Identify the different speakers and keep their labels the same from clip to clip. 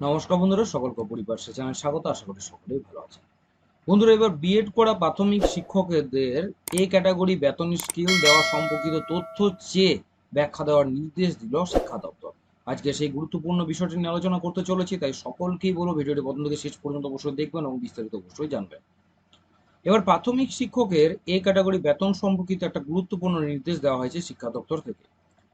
Speaker 1: নমস্কার বন্ধুরা, সকলকে পরিবার সে চ্যানেল স্বাগত, আশা করি সকলেই ভালো আছে বন্ধুরা, এবার বিএড করা প্রাথমিক শিক্ষকদের এ ক্যাটাগরি বেতন স্কিল দেওয়া সম্পর্কিত তথ্য চেয়ে ব্যাখ্যা দেওয়ার নির্দেশ দিল শিক্ষা দপ্তর। আজকে সেই গুরুত্বপূর্ণ বিষয়টি নিয়ে আলোচনা করতে চলেছি, তাই সকলকেই বলব ভিডিওটি প্রথম থেকে শেষ পর্যন্ত অবশ্যই দেখবেন এবং বিস্তারিত অবশ্যই জানবেন। এবার প্রাথমিক শিক্ষকের এ ক্যাটাগরি বেতন সম্পর্কিত একটা গুরুত্বপূর্ণ নির্দেশ দেওয়া হয়েছে শিক্ষা দপ্তর থেকে।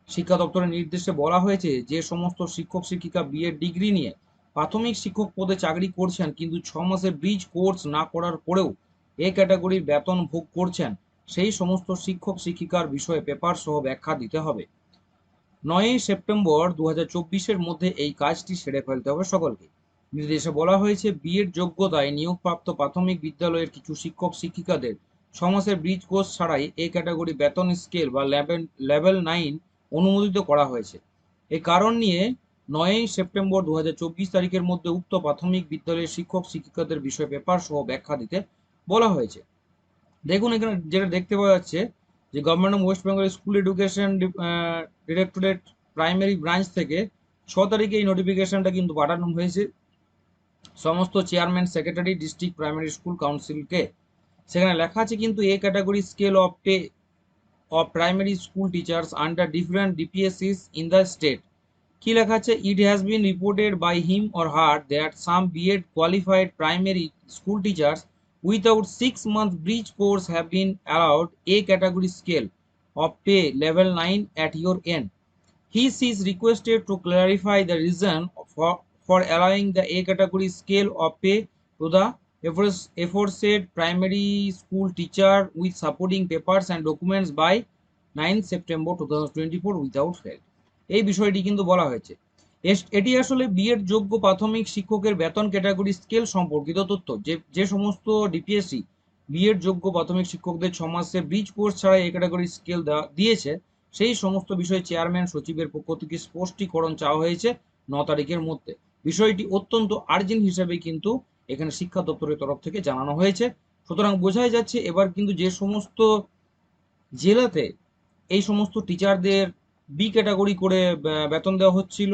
Speaker 1: শিক্ষা দপ্তরের নির্দেশে বলা হয়েছে, যে সমস্ত শিক্ষক শিক্ষিকা বিএড ডিগ্রি নিয়ে প্রাথমিক শিক্ষক পদে চাকরি করছেন, কিন্তু ছ মাসের ব্রিজ কোর্স না করার পরেও এ ক্যাটাগরির বেতন ভোগ করছেন। সেই সমস্ত শিক্ষক শিক্ষিকার বিষয়ে পেপার সহ ব্যাখ্যা দিতে হবে। নয়ই সেপ্টেম্বর দু হাজার মধ্যে এই কাজটি সেরে ফেলতে হবে সকলকে। নির্দেশে বলা হয়েছে, বিএড যোগ্যতায় নিয়োগপ্রাপ্ত প্রাথমিক বিদ্যালয়ের কিছু শিক্ষক শিক্ষিকাদের ছ মাসের ব্রিজ কোর্স ছাড়াই এই ক্যাটাগরি বেতন স্কেল বা লেভেল লেভেল নাইন অনুমোদিত করা হয়েছে। এ কারণ নিয়ে নয়ই সেপ্টেম্বর দু হাজার চব্বিশ তারিখের মধ্যে উক্ত প্রাথমিক বিদ্যালয়ের শিক্ষক, শিক্ষিকাদের বিষয় পেপার সহ ব্যাখ্যা দিতে বলা হয়েছে। দেখুন এখানে যেটা দেখতে পাওয়া যাচ্ছে যে government of West Bengal school education directorate primary branch থেকে ছ তারিখে এই নোটিফিকেশনটা কিন্তু পাঠানো হয়েছে। সমস্ত chairman secretary district primary school কাউন্সিলকে সেখানে লেখা আছে কিন্তু A category scale of pay of primary school teachers under different DPSCs in the state. কি লেখা আছে it has been reported by him or her that some B Ed qualified primary school teachers without six month bridge course have been allowed A category scale of pay level 9 at your end. He is requested to clarify the reason for, for allowing the A category scale of pay to the afores- aforesaid primary school teacher with supporting papers and documents by 9 September 2024 without fail. এই বিষয়টি কিন্তু বলা হয়েছে। এটি আসলে B Ed যোগ্য প্রাথমিক শিক্ষকের বেতন ক্যাটাগরি স্কেল সম্পর্কিত তথ্য। যে যে সমস্ত ডিপিএসসি বিএড যোগ্য প্রাথমিক শিক্ষকদের ছ মাসে ব্রিজ কোর্স ছাড়া এই ক্যাটাগরি স্কেল দিয়েছে, সেই সমস্ত বিষয়ে চেয়ারম্যান সচিবের পক্ষ থেকে স্পষ্টীকরণ চাওয়া হয়েছে ন তারিখের মধ্যে। বিষয়টি অত্যন্ত আর্জেন্ট হিসেবে কিন্তু এখানে শিক্ষা দপ্তরের তরফ থেকে জানানো হয়েছে। সুতরাং বোঝাই যাচ্ছে এবার কিন্তু যে সমস্ত জেলাতে এই সমস্ত টিচারদের বি ক্যাটাগরি করে বেতন দেওয়া হচ্ছিল।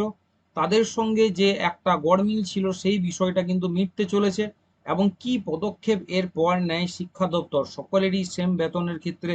Speaker 1: তাদের সঙ্গে যে একটা গড়মিল ছিল, সেই বিষয়টা কিন্তু মিটতে চলেছে এবং কি পদক্ষেপ এর পর নেয় শিক্ষা দপ্তর? সকলেরই সেম বেতনের ক্ষেত্রে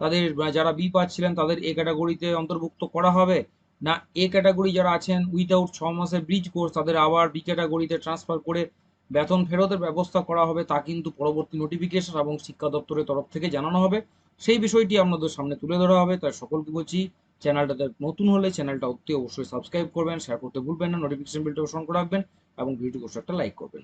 Speaker 1: তাদের যারা বি পাচ্ছিলেন, তাদের এ ক্যাটাগরিতে অন্তর্ভুক্ত করা হবে। না এ ক্যাটাগরি যারা আছেন উইদাউট ছ মাসের ব্রিজ কোর্স তাদের আবার বি ক্যাটাগরিতে ট্রান্সফার করে বেতন ফেরতের ব্যবস্থা করা হবে, তা কিন্তু পরবর্তী নোটিফিকেশন এবং শিক্ষা দপ্তরের তরফ থেকে জানানো হবে। সেই বিষয়টি আপনাদের সামনে তুলে ধরা হবে, তাই সকলকে বলছি চ্যানেলটাতে নতুন হলে চ্যানেলটা অতি অবশ্যই সাবস্ক্রাইব করবেন শেয়ার করতে ভুলবেন না নোটিফিকেশন বেলটা অন করে রাখবেন এবং ভিডিওটি অবশ্যই একটা লাইক করবেন।